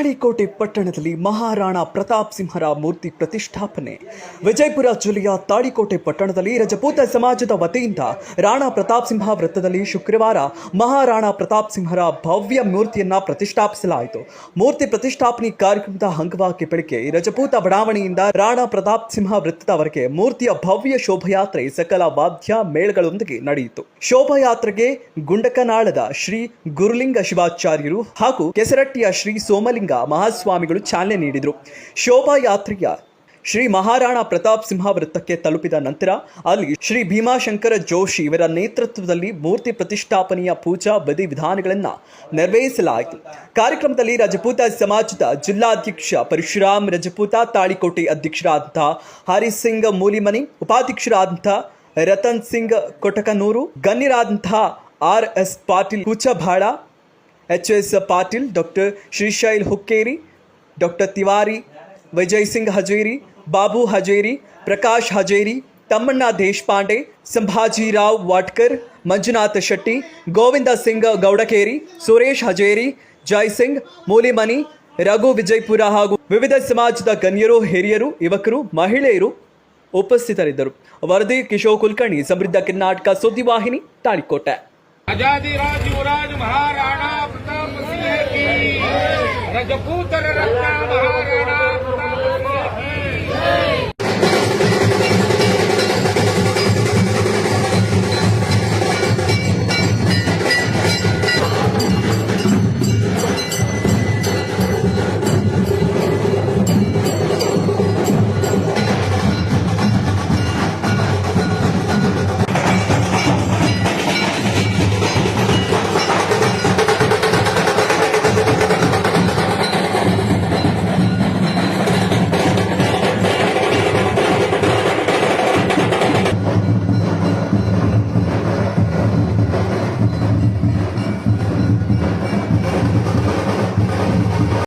ತಾಳಿಕೋಟೆ ಪಟ್ಟಣದಲ್ಲಿ ಮಹಾರಾಣಾ ಪ್ರತಾಪ್ ಸಿಂಹರ ಮೂರ್ತಿ ಪ್ರತಿಷ್ಠಾಪನೆ. ವಿಜಯಪುರ ಜಿಲ್ಲೆಯ ತಾಳಿಕೋಟೆ ಪಟ್ಟಣದಲ್ಲಿ ರಜಪೂತ ಸಮಾಜದ ವತಿಯಿಂದ ರಾಣಾ ಪ್ರತಾಪ್ ಸಿಂಹ ವೃತ್ತದಲ್ಲಿ ಶುಕ್ರವಾರ ಮಹಾರಾಣಾ ಪ್ರತಾಪ್ ಸಿಂಹರ ಭವ್ಯ ಮೂರ್ತಿಯನ್ನ ಪ್ರತಿಷ್ಠಾಪಿಸಲಾಯಿತು. ಮೂರ್ತಿ ಪ್ರತಿಷ್ಠಾಪನೆ ಕಾರ್ಯಕ್ರಮದ ಅಂಗವಾಗಿ ಬೆಳಗ್ಗೆ ರಜಪೂತ ಬಡಾವಣೆಯಿಂದ ರಾಣಾ ಪ್ರತಾಪ್ ಸಿಂಹ ವೃತ್ತದವರೆಗೆ ಮೂರ್ತಿಯ ಭವ್ಯ ಶೋಭಯಾತ್ರೆ ಸಕಲ ವಾದ್ಯ ಮೇಳಗಳೊಂದಿಗೆ ನಡೆಯಿತು. ಶೋಭಾಯಾತ್ರೆಗೆ ಗುಂಡಕನಾಳದ ಶ್ರೀ ಗುರುಲಿಂಗ ಶಿವಾಚಾರ್ಯರು ಹಾಗೂ ಕೆಸರಟ್ಟಿಯ ಶ್ರೀ ಸೋಮಲಿಂಗ ಮಹಾಸ್ವಾಮಿಗಳು ಚಾಲನೆ ನೀಡಿದರು. ಶೋಭಾಯಾತ್ರೆಯ ಶ್ರೀ ಮಹಾರಾಣಾ ಪ್ರತಾಪ್ ಸಿಂಹ ವೃತ್ತಕ್ಕೆ ತಲುಪಿದ ನಂತರ ಅಲ್ಲಿ ಶ್ರೀ ಭೀಮಾಶಂಕರ ಜೋಶಿ ಇವರ ನೇತೃತ್ವದಲ್ಲಿ ಮೂರ್ತಿ ಪ್ರತಿಷ್ಠಾಪನೆಯ ಪೂಜಾ ಬದಿ ವಿಧಾನಗಳನ್ನು ನೆರವೇರಿಸಲಾಯಿತು. ಕಾರ್ಯಕ್ರಮದಲ್ಲಿ ರಜಪೂತ ಸಮಾಜದ ಜಿಲ್ಲಾಧ್ಯಕ್ಷ ಪರಶುರಾಮ್, ರಜಪೂತ ತಾಳಿಕೋಟೆ ಅಧ್ಯಕ್ಷರಾದಂತಹ ಹರಿಸಿಂಗ್ ಮೂಲಿಮನಿ, ಉಪಾಧ್ಯಕ್ಷರಾದಂಥ Ratan Singh ಕೊಟಕನೂರು ಗಣ್ಯರಾದಂತಹ R S Patil Kuchabal H S Patil doctor Shrishail Hukkeri doctor Tiwari Vijay Singh Hajeri Babu Hajeri Prakash Hajeri Tammanna Deshpande Sambhajirao Watkar Manjunath Shetty Govinda Singh Gaudakeri Suresh Hajeri Jay Singh Mulimani Raghu Vijayapura ಹಾಗೂ ವಿವಿಧ ಸಮಾಜದ ಗಣ್ಯರು, ಹಿರಿಯರು, ಯುವಕರು, ಮಹಿಳೆಯರು ಉಪಸ್ಥಿತರಿದ್ದರು. ವರದಿ ಕಿಶೋರ್ ಕುಲಕರ್ಣಿ, ಸಮೃದ್ಧ ಕರ್ನಾಟಕ ಸುದ್ದಿವಾಹಿನಿ, ತಾಳಿಕೋಟೆ. రజపూతల రత్న మహారాణా